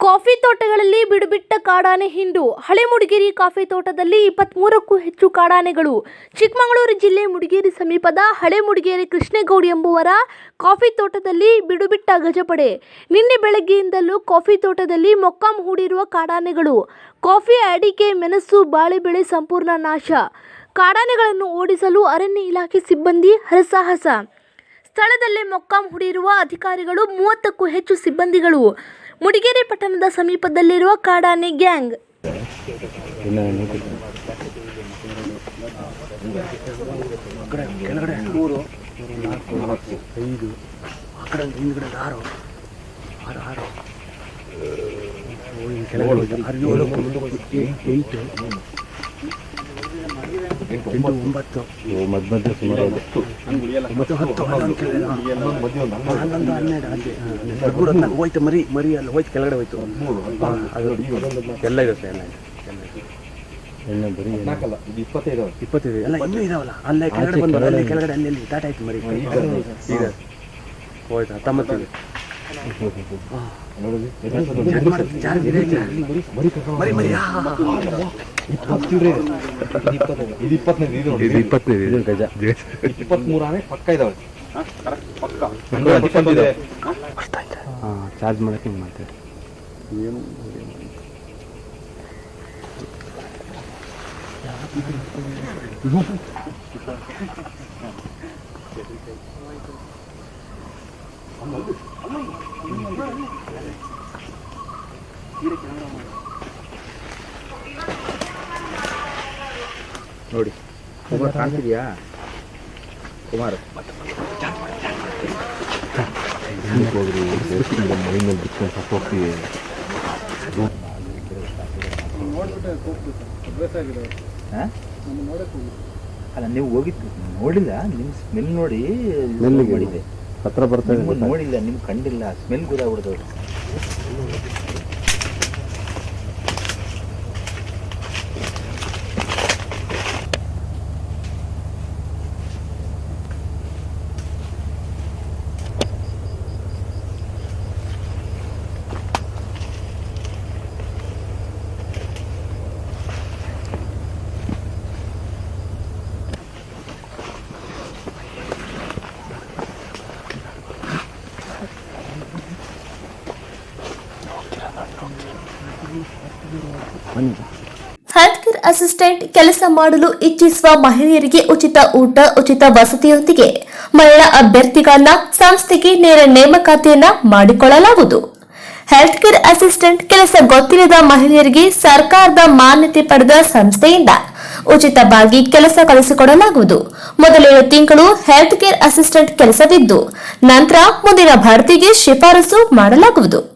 Coffee ತೋಟಗಳಲ್ಲಿ ಬಿಡುಬಿಟ್ಟ ಕಾಡಾನೆ ಹಿಂಡು. ಹಳೆ ಮುಡಿಗೇರಿ ಕಾಫಿ ತೋಟದಲ್ಲಿ ಇಪ್ಪತ್ಮೂರಕ್ಕೂ ಹೆಚ್ಚು ಕಾಡಾನೆಗಳು. ಚಿಕ್ಕಮಗಳೂರು ಜಿಲ್ಲೆ ಮುಡಿಗೇರಿ ಸಮೀಪದ ಹಳೆ ಮುಡಿಗೇರಿ ಕೃಷ್ಣೇಗೌಡ ಎಂಬುವರ ಕಾಫಿ ತೋಟದಲ್ಲಿ ಬಿಡುಬಿಟ್ಟ ಗಜಪಡೆ. ನಿನ್ನೆ ಬೆಳಗ್ಗೆಯಿಂದಲೂ ಕಾಫಿ ತೋಟದಲ್ಲಿ ಮೊಕ್ಕಾಂ ಹೂಡಿರುವ ಕಾಡಾನೆಗಳು. ಕಾಫಿ ಅಡಿಕೆ, ಮೆಣಸು ಬಾಳೆ ಬೆಳೆ ಸಂಪೂರ್ಣ ನಾಶ. ಕಾಡಾನೆಗಳನ್ನು ಓಡಿಸಲು ಅರಣ್ಯ ಇಲಾಖೆ ಸಿಬ್ಬಂದಿ ಹರಸಾಹಸ. ಸ್ಥಳದಲ್ಲೇ ಮೊಕ್ಕಾಂ ಹೂಡಿರುವ ಅಧಿಕಾರಿಗಳು ಮೂವತ್ತಕ್ಕೂ ಹೆಚ್ಚು ಸಿಬ್ಬಂದಿಗಳು. ಮುಡಿಗೇರಿ ಪಟ್ಟಣದ ಸಮೀಪದಲ್ಲಿರುವ ಕಾಡಾನೆ ಗ್ಯಾಂಗ್. ಆರು ಎಂಟು ಒಂಬತ್ತು. ಮಧ್ಯ ಮಧ್ಯ ಸುಮಾರು ಒಂಬತ್ತು ಹತ್ತು ಹನ್ನೊಂದು ಕೆಳಗಡೆ ಹನ್ನೊಂದು ಹನ್ನೆರಡು ಹೋಯ್ತು ಮರಿ ಮರಿ ಅಲ್ಲಿ ಹೋಯ್ತು ಕೆಳಗಡೆ ಹೋಯ್ತು ಎಲ್ಲ ಇದೆ ಸರ್ ಎಲ್ಲ ಇದೆ ಇಪ್ಪತ್ತೈದು ಎಲ್ಲ ಇನ್ನೂ ಇದಾವಲ್ಲ. ಅಲ್ಲೇ ಕೆಳಗಡೆ ಬಂದು ಅಲ್ಲೇ ಕೆಳಗಡೆ ಅಲ್ಲಿ ಅಲ್ಲಿ ಟಾಟಾ ಆಯ್ತು ಮರಿ. ಈಗ ಹೋಯ್ತು ಹತ್ತೊಂಬತ್ತು. ಚಾರ್ಜ್ ಮಾಡಿದ್ದು ಚಾರ್ಜ್ ಇದೆ ಈಗ. ಮರಿ ಮರಿ ಆ, ಆ, ಆ. ಇದು ಇಪ್ಪತ್ತೈದು ಇದು ನೋಡಿ. ಇದು ಇಪ್ಪತ್ತೈದು ಇದು ಗಜ ಇಪ್ಪತ್ಮೂರು ಆನೆ ಪಕ್ಕ ಇದಾವೆ ಹಾಂ ಚಾರ್ಜ್ ಮಾಡಕ್ಕೆ ಹಿಂಗೆ ಮಾಡ್ತೀವಿ ಏನು ನೋಡಿ ಕುಮಾರ್ ಕಾಣ್ತಿದ್ಯಾ? ಕುಮಾರ್. ಹೋಗ್ರಿ ಬಿಟ್ಕೊಂಡು ಸ್ವಲ್ಪ ಹೋಗ್ತೀವಿ ಅಲ್ಲ ನೀವು ಹೋಗಿದ್ದು ನೋಡಿಲ್ಲ ನಿಮ್ಮ ಸ್ಮೆಲ್ ನೋಡಿ ಮಾಡಿದೆ ಹತ್ರ ಬರ್ತಾ ಇದೆ. ನಿಮ್ಮನ್ನ ನೋಡಿಲ್ಲ ನಿಮ್ಗೆ ಕಂಡಿಲ್ಲ ಸ್ಮೆಲ್ ಗೊತ್ತಾಗ್ಬಿಡ್ದು ಹೆಲ್ತ್ ಕೇರ್ ಅಸಿಸ್ಟೆಂಟ್ ಕೆಲಸ ಮಾಡಲು ಇಚ್ಛಿಸುವ ಮಹಿಳೆಯರಿಗೆ ಉಚಿತ ಊಟ, ಉಚಿತ ವಸತಿಯೊಂದಿಗೆ ಮಹಿಳಾ ಅಭ್ಯರ್ಥಿಗಳನ್ನ ಸಂಸ್ಥೆಗೆ ನೇರ ನೇಮಕಾತಿಯನ್ನ ಮಾಡಿಕೊಳ್ಳಲಾಗುವುದು. ಹೆಲ್ತ್ ಕೇರ್ ಅಸಿಸ್ಟೆಂಟ್ ಕೆಲಸ ಗೊತ್ತಿಲ್ಲದ ಮಹಿಳೆಯರಿಗೆ ಸರ್ಕಾರದ ಮಾನ್ಯತೆ ಪಡೆದ ಸಂಸ್ಥೆಯಿಂದ ಉಚಿತವಾಗಿ ಕೆಲಸ ಕಲಿಸಿಕೊಡಲಾಗುವುದು. ಮೊದಲೇಳು ತಿಂಗಳು ಹೆಲ್ತ್ ಕೇರ್ ಅಸಿಸ್ಟೆಂಟ್ ಕೆಲಸವಿದ್ದು, ನಂತರ ಮುಂದಿನ ಭರ್ತಿಗೆ ಶಿಫಾರಸು ಮಾಡಲಾಗುವುದು.